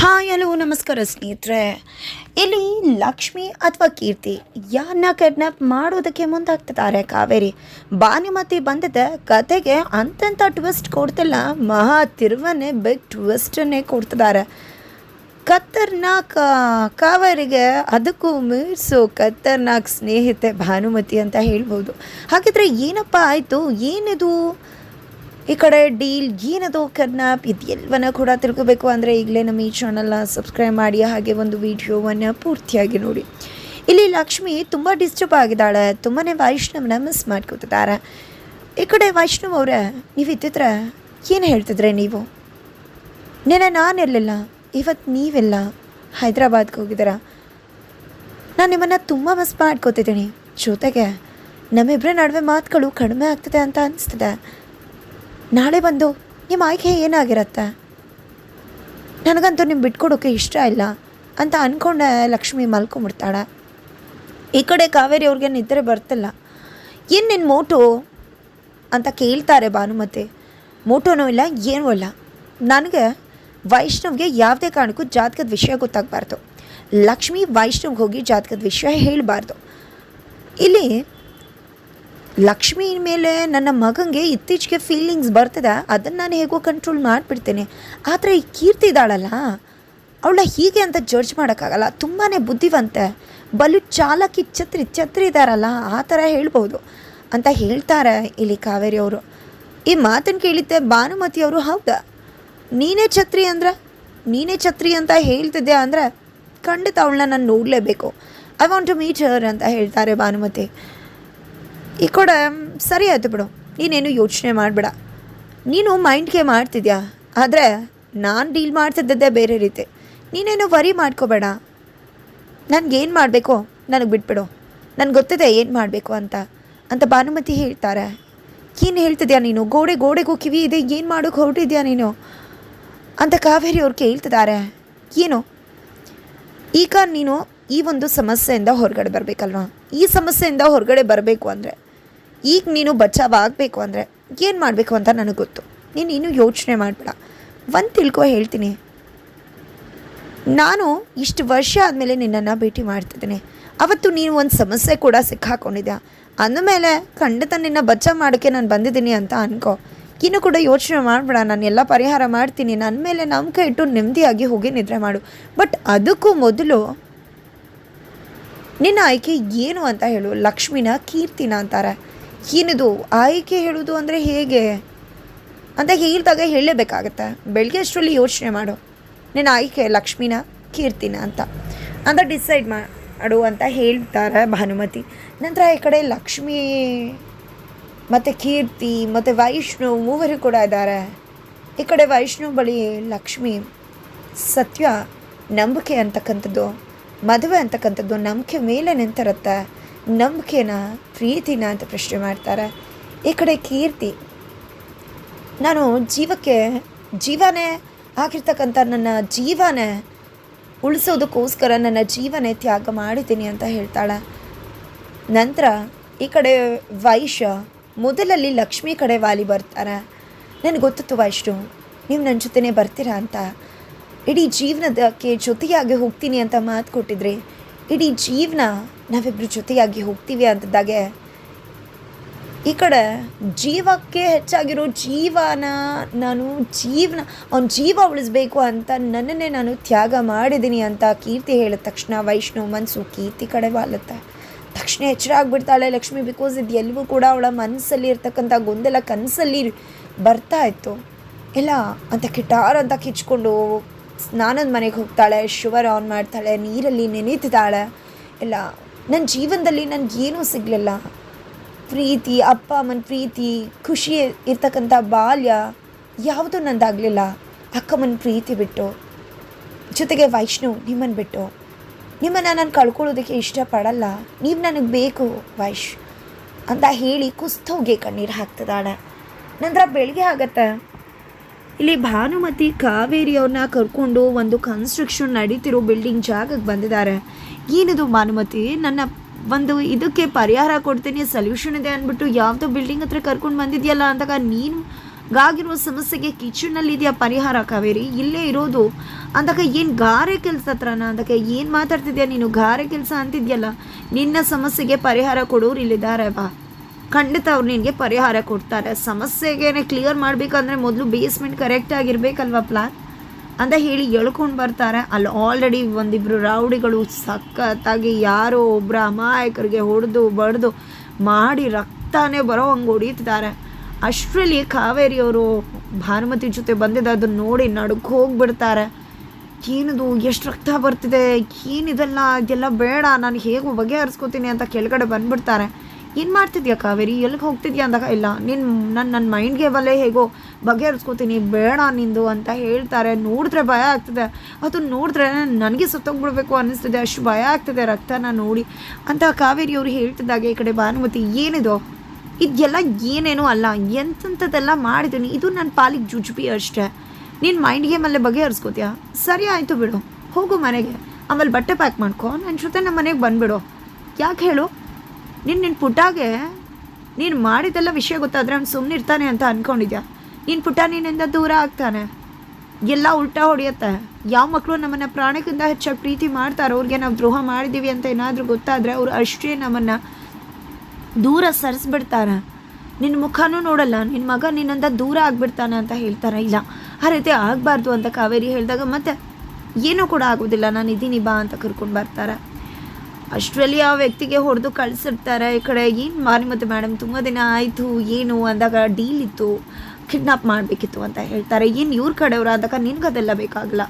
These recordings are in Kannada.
ಹಾಯ್, ಹಲೋ, ನಮಸ್ಕಾರ ಸ್ನೇಹಿತರೆ. ಇಲ್ಲಿ ಲಕ್ಷ್ಮಿ ಅಥವಾ ಕೀರ್ತಿ ಯಾರನ್ನ ಕಿಡ್ನಾಪ್ ಮಾಡೋದಕ್ಕೆ ಮುಂದಾಗ್ತಿದ್ದಾರೆ ಕಾವೇರಿ? ಭಾನುಮತಿ ಬಂದಿದ್ದ ಕತೆಗೆ ಅಂತಂಥ ಟ್ವಿಸ್ಟ್ ಕೊಡ್ತಿಲ್ಲ, ಮಹಾ ತಿರುವನ್ನೇ ಬಿಗ್ ಟ್ವಿಸ್ಟನ್ನೇ ಕೊಡ್ತಿದ್ದಾರೆ. ಖತರ್ನಾಕ್, ಕಾವೇರಿಗೆ ಅದಕ್ಕೂ ಮೀರ್ಸು ಖತರ್ನಾಕ್ ಸ್ನೇಹಿತೆ ಭಾನುಮತಿ ಅಂತ ಹೇಳ್ಬೋದು. ಹಾಗಿದ್ರೆ ಏನಪ್ಪ ಆಯಿತು? ಏನಿದು? ಈ ಕಡೆ ಡೀಲ್ ಏನದು ಕಡ್ನಾಪ್ ಇದೆಲ್ಲವನ್ನ ಕೂಡ ತಿಳ್ಕೋಬೇಕು ಅಂದರೆ ಈಗಲೇ ನಮ್ಮ ಈ ಚಾನಲ್ನ ಸಬ್ಸ್ಕ್ರೈಬ್ ಮಾಡಿ, ಹಾಗೆ ಒಂದು ವಿಡಿಯೋವನ್ನು ಪೂರ್ತಿಯಾಗಿ ನೋಡಿ. ಇಲ್ಲಿ ಲಕ್ಷ್ಮಿ ತುಂಬ ಡಿಸ್ಟರ್ಬ್ ಆಗಿದ್ದಾಳೆ. ತುಂಬಾ ವೈಷ್ಣವನ ಮಿಸ್ ಮಾಡ್ಕೋತಿದ್ದಾರೆ. ಈ ಕಡೆ ವೈಷ್ಣವ್ ಅವರೇ, ನೀವು ಇದ್ದಿದ್ರೆ ಏನು ಹೇಳ್ತಿದ್ರೆ ನೀವು? ನೆನೆ ನಾನಿರಲಿಲ್ಲ. ಇವತ್ತು ನೀವೆಲ್ಲ. ಹೈದ್ರಾಬಾದ್ಗೆ ಹೋಗಿದ್ದೀರಾ? ನಾನು ನಿಮ್ಮನ್ನು ತುಂಬ ಮಿಸ್ ಮಾಡ್ಕೋತಿದ್ದೀನಿ. ಜೊತೆಗೆ ನಮ್ಮಿಬ್ಬರ ನಡುವೆ ಮಾತುಗಳು ಕಡಿಮೆ ಆಗ್ತದೆ ಅಂತ ಅನಿಸ್ತದೆ. ನಾಳೆ ಬಂದು ನಿಮ್ಮ ಆಯ್ಕೆ ಏನಾಗಿರತ್ತೆ? ನನಗಂತೂ ನಿಮ್ಮ ಬಿಟ್ಕೊಡೋಕೆ ಇಷ್ಟ ಇಲ್ಲ ಅಂತ ಅಂದ್ಕೊಂಡೆ ಲಕ್ಷ್ಮಿ ಮಲ್ಕೊಂಬಿಡ್ತಾಳೆ. ಈ ಕಡೆ ಕಾವೇರಿ ಅವ್ರಿಗೆ ನಿದ್ರೆ ಬರ್ತಿಲ್ಲ. ಏನು ನಿನ್ನ ಮೋಟು? ಅಂತ ಕೇಳ್ತಾರೆ ಭಾನುಮತಿ. ಮೋಟೋನೂ ಇಲ್ಲ, ಏನೂ ಇಲ್ಲ. ನನಗೆ ವೈಷ್ಣವ್ಗೆ ಯಾವುದೇ ಕಾರಣಕ್ಕೂ ಜಾತಕದ ವಿಷಯ ಗೊತ್ತಾಗಬಾರ್ದು. ಲಕ್ಷ್ಮಿ ವೈಷ್ಣವ್ಗೆ ಹೋಗಿ ಜಾತಕದ ವಿಷಯ ಹೇಳಬಾರ್ದು. ಇಲ್ಲಿ ಲಕ್ಷ್ಮಿ ಮೇಲೆ ನನ್ನ ಮಗನಿಗೆ ಇತ್ತೀಚೆಗೆ ಫೀಲಿಂಗ್ಸ್ ಬರ್ತದೆ, ಅದನ್ನು ನಾನು ಹೇಗೋ ಕಂಟ್ರೋಲ್ ಮಾಡಿಬಿಡ್ತೇನೆ. ಆದರೆ ಈ ಕೀರ್ತಿ ಇದ್ದಾಳಲ್ಲ, ಅವಳ ಹೀಗೆ ಅಂತ ಜಡ್ಜ್ ಮಾಡೋಕ್ಕಾಗಲ್ಲ. ತುಂಬಾ ಬುದ್ಧಿವಂತೆ. ಬಲು ಚಾಲಕಿ ಛತ್ರಿ ಛತ್ರಿ ಇದ್ದಾರಲ್ಲ ಆ ಥರ ಹೇಳ್ಬೋದು ಅಂತ ಹೇಳ್ತಾರೆ ಇಲ್ಲಿ ಕಾವೇರಿ ಅವರು. ಈ ಮಾತನ್ನು ಕೇಳಿದ್ದೆ ಭಾನುಮತಿ ಅವರು, ಹೌದಾ? ನೀನೇ ಛತ್ರಿ ಅಂದ್ರೆ, ನೀನೇ ಛತ್ರಿ ಅಂತ ಹೇಳ್ತಿದ್ದೆ ಅಂದರೆ ಖಂಡಿತ ಅವಳನ್ನ ನಾನು ನೋಡಲೇಬೇಕು. I want to meet her ಅಂತ ಹೇಳ್ತಾರೆ ಭಾನುಮತಿ. ಈ ಕೊಡ, ಸರಿ ಆಯಿತು ಬಿಡು. ನೀನೇನು ಯೋಚನೆ ಮಾಡಬೇಡ. ನೀನು ಮೈಂಡ್ಗೆ ಮಾಡ್ತಿದ್ಯಾ? ಆದರೆ ನಾನು ಡೀಲ್ ಮಾಡ್ತಿದ್ದದ್ದೇ ಬೇರೆ ರೀತಿ. ನೀನೇನು ವರಿ ಮಾಡ್ಕೋಬೇಡ. ನನಗೇನು ಮಾಡಬೇಕು? ನನಗೆ ಬಿಟ್ಬಿಡು. ನನಗೆ ಗೊತ್ತಿದೆ ಏನು ಮಾಡಬೇಕು ಅಂತ. ಅಂತ ಭಾನುಮತಿ ಹೇಳ್ತಾರೆ. ಏನು ಹೇಳ್ತಿದ್ಯಾ ನೀನು? ಗೋಡೆ ಗೋಡೆಗೂ ಕಿವಿ ಇದೆ, ಏನು ಮಾಡೋಕೆ ಹೊರಟಿದ್ಯಾ ನೀನು? ಅಂತ ಕಾವೇರಿ ಅವ್ರು ಕೇಳ್ತಿದ್ದಾರೆ. ಏನು? ಈಗ ನೀನು ಈ ಒಂದು ಸಮಸ್ಯೆಯಿಂದ ಹೊರಗಡೆ ಬರಬೇಕಲ್ವಾ? ಈ ಸಮಸ್ಯೆಯಿಂದ ಹೊರಗಡೆ ಬರಬೇಕು ಅಂದರೆ. ಈಗ ನೀನು ಬಚಾವ್ ಆಗಬೇಕು ಅಂದರೆ ಏನು ಮಾಡಬೇಕು ಅಂತ ನನಗೆ ಗೊತ್ತು. ನೀನು ಇನ್ನೂ ಯೋಚನೆ ಮಾಡಬೇಡ. ಒಂದು ತಿಳ್ಕೊ ಹೇಳ್ತೀನಿ. ನಾನು ಇಷ್ಟು ವರ್ಷ ಆದಮೇಲೆ ನಿನ್ನನ್ನು ಭೇಟಿ ಮಾಡ್ತಿದ್ದೀನಿ. ಅವತ್ತು ನೀನು ಒಂದು ಸಮಸ್ಯೆ ಕೂಡ ಸಿಕ್ಕಾಕೊಂಡಿದ್ಯಾ? ಅಂದಮೇಲೆ ಖಂಡಿತ ನಿನ್ನ ಬಚಾವ್ ಮಾಡೋಕ್ಕೆ ನಾನು ಬಂದಿದ್ದೀನಿ ಅಂತ ಅನ್ಕೋ. ಇನ್ನು ಕೂಡ ಯೋಚನೆ ಮಾಡಬೇಡ. ನಾನು ಎಲ್ಲ ಪರಿಹಾರ ಮಾಡ್ತೀನಿ. ನನ್ನ ಮೇಲೆ ನಂಬಿಕೆ ಇಟ್ಟು ನೆಮ್ಮದಿಯಾಗಿ ಹೋಗಿ ನಿದ್ರೆ ಮಾಡು. ಬಟ್ ಅದಕ್ಕೂ ಮೊದಲು ನಿನ್ನ ಆಯ್ಕೆ ಏನು ಅಂತ ಹೇಳು. ಲಕ್ಷ್ಮಿನ ಕೀರ್ತಿನ ಅಂತಾರೆ. ಏನಿದು? ಆಯ್ಕೆ ಹೇಳೋದು ಅಂದರೆ ಹೇಗೆ? ಅಂತ ಹೇಳಿದಾಗ ಹೇಳಲೇಬೇಕಾಗತ್ತೆ. ಬೆಳಗ್ಗೆ ಅಷ್ಟರಲ್ಲಿ ಯೋಚನೆ ಮಾಡು. ನಿನ್ನ ಆಯ್ಕೆ ಲಕ್ಷ್ಮಿನ, ಕೀರ್ತಿನ ಅಂತ. ಅಂತ ಡಿಸೈಡ್ ಮಾಡು ಅಂತ ಹೇಳ್ತಾರೆ ಭಾನುಮತಿ. ನಂತರ ಈ ಕಡೆ ಲಕ್ಷ್ಮಿ, ಮತ್ತು ಕೀರ್ತಿ, ಮತ್ತು ವೈಷ್ಣು ಮೂವರು ಕೂಡ ಇದ್ದಾರೆ. ಈ ಕಡೆ ವೈಷ್ಣು ಬಳಿ ಲಕ್ಷ್ಮಿ, ಸತ್ಯ, ನಂಬಿಕೆ ಅಂತಕ್ಕಂಥದ್ದು, ಮದುವೆ ಅಂತಕ್ಕಂಥದ್ದು, ನಂಬಿಕೆ ಮೇಲೆ ನಿಂತಿರುತ್ತೆ. ನಂಬಿಕೆನ, ಪ್ರೀತಿನ ಅಂತ ಪ್ರಶ್ನೆ ಮಾಡ್ತಾರೆ. ಈ ಕಡೆ ಕೀರ್ತಿ. ನಾನು ಜೀವಕ್ಕೆ, ಜೀವನೇ ಆಗಿರ್ತಕ್ಕಂಥ ನನ್ನ ಜೀವನೇ ಉಳಿಸೋದಕ್ಕೋಸ್ಕರ ನನ್ನ ಜೀವನೇ ತ್ಯಾಗ ಮಾಡಿದ್ದೀನಿ ಅಂತ ಹೇಳ್ತಾಳೆ. ನಂತರ ಈ ಕಡೆ ವೈಶ್ಯ, ಮೊದಲಲ್ಲಿ ಲಕ್ಷ್ಮಿ ಕಡೆ ವಾಲಿ ಬರ್ತಾರೆ. ನನಗೆ ಗೊತ್ತಿತ್ತು ವೈಷ್ಣು ನೀವು ನನ್ನ ಜೊತೆನೇ ಬರ್ತೀರಾ ಅಂತ. ಇಡೀ ಜೀವನದಕ್ಕೆ ಜೊತೆಯಾಗಿ ಹೋಗ್ತೀನಿ ಅಂತ ಮಾತು ಕೊಟ್ಟಿದ್ರಿ. ಇಡೀ ಜೀವನ ನಾವಿಬ್ಬರು ಜೊತೆಯಾಗಿ ಹೋಗ್ತೀವಿ ಅಂತಿದ್ದಾಗೆ. ಈ ಕಡೆ ಜೀವಕ್ಕೆ ಹೆಚ್ಚಾಗಿರೋ ಜೀವನ ನಾನು ಜೀವನ, ಅವ್ನ ಜೀವ ಉಳಿಸ್ಬೇಕು ಅಂತ ನನ್ನನ್ನೇ ನಾನು ತ್ಯಾಗ ಮಾಡಿದ್ದೀನಿ ಅಂತ ಕೀರ್ತಿ ಹೇಳಿದ ತಕ್ಷಣ ವೈಷ್ಣವ್ ಮನಸ್ಸು ಕೀರ್ತಿ ಕಡೆ ವಾಲುತ್ತೆ. ತಕ್ಷಣ ಎಚ್ಚರ ಆಗಿಬಿಡ್ತಾಳೆ ಲಕ್ಷ್ಮಿ ಬಿಕಾಸ್ ಇದು ಎಲ್ಲವೂ ಕೂಡ ಅವಳ ಮನಸ್ಸಲ್ಲಿ ಇರ್ತಕ್ಕಂಥ ಗೊಂದಲ ಕನಸಲ್ಲಿ ಬರ್ತಾ ಇತ್ತು. ಇಲ್ಲ, ಅಂತ ಕಿಟಾರ್ ಅಂತ ಕಿಚ್ಕೊಂಡು ಸ್ನಾನದ ಮನೆಗೆ ಹೋಗ್ತಾಳೆ, ಶುವರ್ ಆನ್ ಮಾಡ್ತಾಳೆ, ನೀರಲ್ಲಿ ನೆನೀತಿದ್ದಾಳೆ. ಇಲ್ಲ ನನ್ನ ಜೀವನದಲ್ಲಿ ನನಗೇನೂ ಸಿಗಲಿಲ್ಲ. ಪ್ರೀತಿ, ಅಪ್ಪ ಅಮ್ಮನ ಪ್ರೀತಿ, ಖುಷಿ ಇರ್ತಕ್ಕಂಥ ಬಾಲ್ಯ ಯಾವುದೂ ನಂದಾಗಲಿಲ್ಲ. ಅಕ್ಕಮ್ಮನ ಪ್ರೀತಿ ಬಿಟ್ಟು, ಜೊತೆಗೆ ವೈಷ್ಣು ನಿಮ್ಮನ್ನು ಬಿಟ್ಟು. ನಿಮ್ಮನ್ನು ನಾನು ಕಳ್ಕೊಳ್ಳೋದಕ್ಕೆ ಇಷ್ಟಪಡಲ್ಲ. ನೀವು ನನಗೆ ಬೇಕು, ವೈಶ್. ಅಂತ ಹೇಳಿ ಕುಸ್ತೋಗಿ ಕಣ್ಣೀರು ಹಾಕ್ತಿದ್ದಾಳೆ. ನಂತರ ಬೆಳಿಗ್ಗೆ ಆಗತ್ತೆ. ಇಲ್ಲಿ ಭಾನುಮತಿ ಕಾವೇರಿ ಅವ್ರನ್ನ ಕರ್ಕೊಂಡು ಒಂದು ಕನ್ಸ್ಟ್ರಕ್ಷನ್ ನಡೀತಿರೋ ಬಿಲ್ಡಿಂಗ್ ಜಾಗಕ್ಕೆ ಬಂದಿದ್ದಾರೆ. ಏನಿದು ಭಾನುಮತಿ? ನನ್ನ ಒಂದು ಇದಕ್ಕೆ ಪರಿಹಾರ ಕೊಡ್ತೀನಿ ಸೊಲ್ಯೂಷನ್ ಇದೆ ಅಂದ್ಬಿಟ್ಟು ಯಾವುದೋ ಬಿಲ್ಡಿಂಗ್ ಹತ್ರ ಕರ್ಕೊಂಡು ಬಂದಿದೆಯಲ್ಲ ಅಂದಾಗ ನೀನು ಗಾಗಿರೋ ಸಮಸ್ಯೆಗೆ ಕಿಚನಲ್ಲಿ ಇದೆಯಾ ಪರಿಹಾರ ಕಾವೇರಿ? ಇಲ್ಲೇ ಇರೋದು. ಅಂದಾಗ ಏನು ಗಾರೆ ಕೆಲಸ ಹತ್ರನ? ಅದಕ್ಕೆ ಏನು ಮಾತಾಡ್ತಿದ್ಯಾ ನೀನು? ಗಾರೆ ಕೆಲಸ ಅಂತಿದ್ಯಲ್ಲ, ನಿನ್ನ ಸಮಸ್ಯೆಗೆ ಪರಿಹಾರ ಕೊಡೋರು ಇಲ್ಲಿದ್ದಾರೆ ಬಾ. ಖಂಡಿತ ಅವ್ರು ನಿನಗೆ ಪರಿಹಾರ ಕೊಡ್ತಾರೆ. ಸಮಸ್ಯೆಗೆ ಕ್ಲಿಯರ್ ಮಾಡಬೇಕಂದ್ರೆ ಮೊದಲು ಬೇಸ್ಮೆಂಟ್ ಕರೆಕ್ಟ್ ಆಗಿರ್ಬೇಕಲ್ವಾ ಪ್ಲಾನ್ ಅಂತ ಹೇಳಿ ಎಳ್ಕೊಂಡು ಬರ್ತಾರೆ. ಅಲ್ಲಿ ಆಲ್ರೆಡಿ ಒಂದಿಬ್ಬರು ರೌಡಿಗಳು ಸಖತ್ತಾಗಿ ಯಾರೋ ಒಬ್ಬರ ಅಮಾಯಕರಿಗೆ ಹೊಡೆದು ಬಡ್ದು ಮಾಡಿ ರಕ್ತನೇ ಬರೋ ಹಂಗೆ ಹೊಡಿತಿದ್ದಾರೆ. ಅಷ್ಟರಲ್ಲಿ ಕಾವೇರಿಯವರು ಭಾನುಮತಿ ಜೊತೆ ಬಂದಿದ್ದು ಅದನ್ನು ನೋಡಿ ನಡುಕ್ ಹೋಗ್ಬಿಡ್ತಾರೆ. ಏನಿದು ಎಷ್ಟು ರಕ್ತ ಬರ್ತಿದೆ? ಏನಿದೆಲ್ಲ? ಇದೆಲ್ಲ ಬೇಡ. ನಾನು ಹೇಗೂ ಬಗೆಹರಿಸ್ಕೋತೀನಿ ಅಂತ ಕೆಳಗಡೆ ಬಂದ್ಬಿಡ್ತಾರೆ. ಏನು ಮಾಡ್ತಿದ್ಯಾ ಕಾವೇರಿ? ಎಲ್ಲಿಗೆ ಹೋಗ್ತಿದ್ಯಾ ಅಂದಾಗ, ಇಲ್ಲ ನಿನ್ನ ನನ್ನ ನನ್ನ ಮೈಂಡ್ಗೆ ಬಲೆ ಹೇಗೋ ಬಗೆಹರಿಸ್ಕೋತೀನಿ, ಬೇಡ ನಿಂದು ಅಂತ ಹೇಳ್ತಾರೆ. ನೋಡಿದ್ರೆ ಭಯ ಆಗ್ತದೆ. ಅದು ನೋಡಿದ್ರೆ ನನಗೆ ಸುತ್ತೋಗ್ಬಿಡ್ಬೇಕು ಅನ್ನಿಸ್ತಿದೆ. ಅಷ್ಟು ಭಯ ಆಗ್ತದೆ ರಕ್ತನ ನೋಡಿ ಅಂತ ಕಾವೇರಿ ಅವರು ಹೇಳ್ತಿದ್ದಾಗೆ ಈ ಕಡೆ ಭಾನುಮತಿ. ಏನಿದೋ? ಇದೆಲ್ಲ ಏನೇನೂ ಅಲ್ಲ. ಎಂತೆಂಥದ್ದೆಲ್ಲ ಮಾಡಿದ್ದೀನಿ. ಇದು ನನ್ನ ಪಾಲಿಗೆ ಜುಜುಬಿ ಅಷ್ಟೇ. ನಿನ್ನ ಮೈಂಡ್ಗೆ ಮೇಲೆ ಬಗೆಹರಿಸ್ಕೋತೀಯ? ಸರಿ ಆಯಿತು ಬಿಡು. ಹೋಗು ಮನೆಗೆ. ಆಮೇಲೆ ಬಟ್ಟೆ ಪ್ಯಾಕ್ ಮಾಡ್ಕೊ. ನನ್ನ ಜೊತೆ ನಮ್ಮ ಮನೆಗೆ ಬಂದುಬಿಡು. ಯಾಕೆ ಹೇಳು? ನಿನ್ನ ನಿನ್ನ ಪುಟಾಗೆ ನೀನು ಮಾಡಿದ್ದೆಲ್ಲ ವಿಷಯ ಗೊತ್ತಾದರೆ ಅವ್ನು ಸುಮ್ಮನೆ ಇರ್ತಾನೆ ಅಂತ ಅಂದ್ಕೊಂಡಿದ್ಯಾ ನಿನ್ನ ಪುಟ ನಿನ್ನಿಂದ ದೂರ ಆಗ್ತಾನೆ. ಎಲ್ಲ ಉಲ್ಟಾ ಹೊಡೆಯುತ್ತೆ. ಯಾವ ಮಕ್ಕಳು ನಮ್ಮನ್ನು ಪ್ರಾಣಕ್ಕಿಂತ ಹೆಚ್ಚಾಗಿ ಪ್ರೀತಿ ಮಾಡ್ತಾರೋ, ಅವ್ರಿಗೆ ನಾವು ದ್ರೋಹ ಮಾಡಿದ್ದೀವಿ ಅಂತ ಏನಾದರೂ ಗೊತ್ತಾದರೆ ಅವರು ಅಷ್ಟೇ ನಮ್ಮನ್ನು ದೂರ ಸರಿಸ್ಬಿಡ್ತಾರೆ. ನಿನ್ನ ಮುಖನೂ ನೋಡಲ್ಲ ನಿನ್ನ ಮಗ ನಿನ್ನಿಂದ ದೂರ ಆಗ್ಬಿಡ್ತಾನೆ ಅಂತ ಹೇಳ್ತಾರೆ ಇಲ್ಲ, ಆ ರೀತಿ ಆಗಬಾರ್ದು ಅಂತ ಕಾವೇರಿ ಹೇಳಿದಾಗ ಮತ್ತೆ ಏನೂ ಕೂಡ ಆಗೋದಿಲ್ಲ. ನಾನು ಇದ್ದೀನಿ ಬಾ ಅಂತ ಕರ್ಕೊಂಡು ಬರ್ತಾರೆ. ಅಷ್ಟರಲ್ಲಿ ಆ ವ್ಯಕ್ತಿಗೆ ಹೊಡೆದು ಕಳಿಸಿರ್ತಾರೆ ಈ ಕಡೆ. ಏನು ಮಾರಿ ಮತ್ತು ಮೇಡಮ್ ತುಂಬ ದಿನ ಆಯಿತು, ಏನು ಅಂದಾಗ ಡೀಲ್ ಇತ್ತು ಕಿಡ್ನಾಪ್ ಮಾಡಬೇಕಿತ್ತು ಅಂತ ಹೇಳ್ತಾರೆ. ಏನು ಇವ್ರ ಕಡೆಯವರು ಅಂದಾಗ ನಿನ್ಗದೆಲ್ಲ ಬೇಕಾಗಲ್ಲ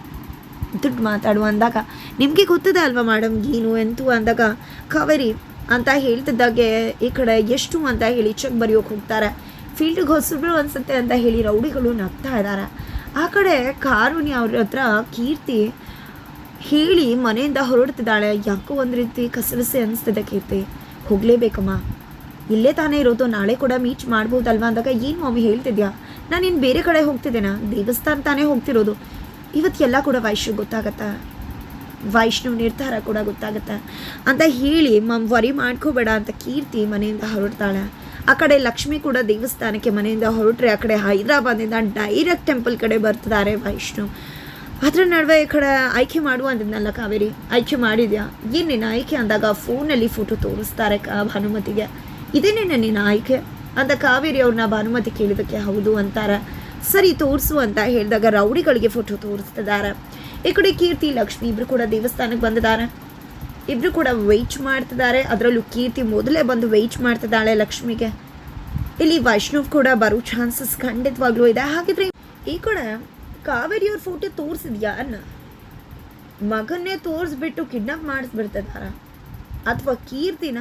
ದುಡ್ಡು ಮಾತಾಡು ಅಂದಾಗ, ನಿಮಗೆ ಗೊತ್ತದೆ ಅಲ್ವಾ ಮೇಡಮ್ ಏನು, ಎಂತು ಅಂದಾಗ, ಕವರಿ ಅಂತ ಹೇಳ್ತಿದ್ದಾಗೆ ಈ ಕಡೆ ಎಷ್ಟು ಅಂತ ಹೇಳಿ ಚೆಕ್ ಬರೆಯೋಕೆ ಹೋಗ್ತಾರೆ. ಫೀಲ್ಡಿಗೆ ಹೊಸಬ್ರು ಅನ್ಸುತ್ತೆ ಅಂತ ಹೇಳಿ ರೌಡಿಗಳು ನಗ್ತಾ ಇದ್ದಾರೆ ಆ ಕಡೆ ಕಾರುಣಿ ಅವ್ರ ಹತ್ರ ಕೀರ್ತಿ ಹೇಳಿ ಮನೆಯಿಂದ ಹೊರಡ್ತಿದ್ದಾಳೆ ಯಾಕೋ ಒಂದು ರೀತಿ ಕಸರಸೆ ಅನಿಸ್ತಿದೆ ಕೀರ್ತಿ. ಹೋಗಲೇಬೇಕಮ್ಮ. ಇಲ್ಲೇ ತಾನೇ ಇರೋದು, ನಾಳೆ ಕೂಡ ಮೀಟ್ ಮಾಡ್ಬೋದಲ್ವಾ ಅಂದಾಗ ಏನು ಮಾಮಿ ಹೇಳ್ತಿದ್ಯಾ? ನಾನು ಇನ್ನು ಬೇರೆ ಕಡೆ ಹೋಗ್ತಿದ್ದೇನಾ? ದೇವಸ್ಥಾನ ತಾನೇ ಹೋಗ್ತಿರೋದು. ಇವತ್ತೆಲ್ಲ ಕೂಡ ವೈಶ್ಯ ಗೊತ್ತಾಗತ್ತಾ? ವೈಷ್ಣು ನಿರ್ಧಾರ ಕೂಡ ಗೊತ್ತಾಗುತ್ತೆ? ಅಂತ ಹೇಳಿ ಮಮ್ ವರಿ ಮಾಡ್ಕೋಬೇಡ ಅಂತ ಕೀರ್ತಿ ಮನೆಯಿಂದ ಹೊರಡ್ತಾಳೆ. ಆ ಕಡೆ ಲಕ್ಷ್ಮಿ ಕೂಡ ದೇವಸ್ಥಾನಕ್ಕೆ ಮನೆಯಿಂದ ಹೊರಟ್ರೆ ಆ ಕಡೆ ಹೈದರಾಬಾದಿಂದ ಡೈರೆಕ್ಟ್ ಟೆಂಪಲ್ ಕಡೆ ಬರ್ತಿದ್ದಾರೆ ವೈಷ್ಣವ್ ಅದ್ರ ನಡುವೆ ಈ ಕಡೆ ಆಯ್ಕೆ ಮಾಡುವ ಅಂದಿದ್ನಲ್ಲ ಕಾವೇರಿ? ಆಯ್ಕೆ ಮಾಡಿದ್ಯಾ? ಏನು ನಿನ್ನ ಆಯ್ಕೆ ಅಂದಾಗ ಫೋನಲ್ಲಿ ಫೋಟೋ ತೋರಿಸ್ತಾರೆ ಕಾ ಭಾನುಮತಿಗೆ. ಇದೇನೇನೆ ನಿನ್ನ ಆಯ್ಕೆ? ಅಂತ ಕಾವೇರಿ ಅವ್ರನ್ನ ಭಾನುಮತಿ ಕೇಳಿದಕ್ಕೆ ಹೌದು ಅಂತಾರೆ. ಸರಿ, ತೋರಿಸು ಅಂತ ಹೇಳಿದಾಗ ರೌಡಿಗಳಿಗೆ ಫೋಟೋ ತೋರಿಸ್ತಿದ್ದಾರೆ. ಈ ಕಡೆ ಕೀರ್ತಿ, ಲಕ್ಷ್ಮಿ ಇಬ್ಬರು ಕೂಡ ದೇವಸ್ಥಾನಕ್ಕೆ ಬಂದಿದ್ದಾರೆ. ಇಬ್ಬರು ಕೂಡ ವೆಯ್ಟ್ ಮಾಡ್ತಿದ್ದಾರೆ. ಅದರಲ್ಲೂ ಕೀರ್ತಿ ಮೊದಲೇ ಬಂದು ವೆಯ್ಟ್ ಮಾಡ್ತಿದ್ದಾಳೆ ಲಕ್ಷ್ಮಿಗೆ. ಇಲ್ಲಿ ವೈಷ್ಣವ್ ಕೂಡ ಬರೋ ಚಾನ್ಸಸ್ ಖಂಡಿತವಾಗ್ಲೂ ಇದೆ. ಹಾಗಿದ್ರೆ ಈ ಕಡೆ ಕಾವೇರಿಯವ್ರ ಫೋಟೋ ತೋರಿಸಿದ್ಯಾ ಅನ್ನ? ಮಗನ್ನೇ ತೋರಿಸ್ಬಿಟ್ಟು ಕಿಡ್ನಾಪ್ ಮಾಡಿಸ್ಬಿಡ್ತಿದಾರ? ಅಥವಾ ಕೀರ್ತಿನ?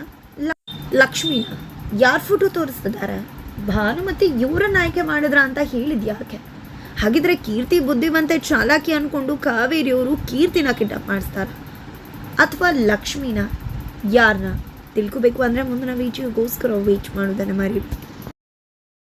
ಲಕ್ಷ್ಮಿನ? ಯಾರ ಫೋಟೋ ತೋರಿಸ್ತಿದ್ದಾರೆ ಭಾನುಮತಿ ಇವರನ್ನ ಆಯ್ಕೆ ಮಾಡಿದ್ರ ಅಂತ ಹೇಳಿದ್ಯಾಕೆ ಹಾಗಿದ್ರೆ ಕೀರ್ತಿ ಬುದ್ಧಿವಂತೆ ಚಾಲಾಕಿ ಅನ್ಕೊಂಡು ಕಾವೇರಿಯವರು ಕೀರ್ತಿನ ಕಿಡ್ನಾಪ್ ಮಾಡಿಸ್ತಾರ? ಅಥವಾ ಲಕ್ಷ್ಮಿನ? ಯಾರನ್ನ ತಿಳ್ಕೊಬೇಕು ಅಂದರೆ ಮುಂದಿನ ವೀಡಿಯೋಗೋಸ್ಕರ ವೇಟ್ ಮಾಡೋದನ್ನು ಮರಿ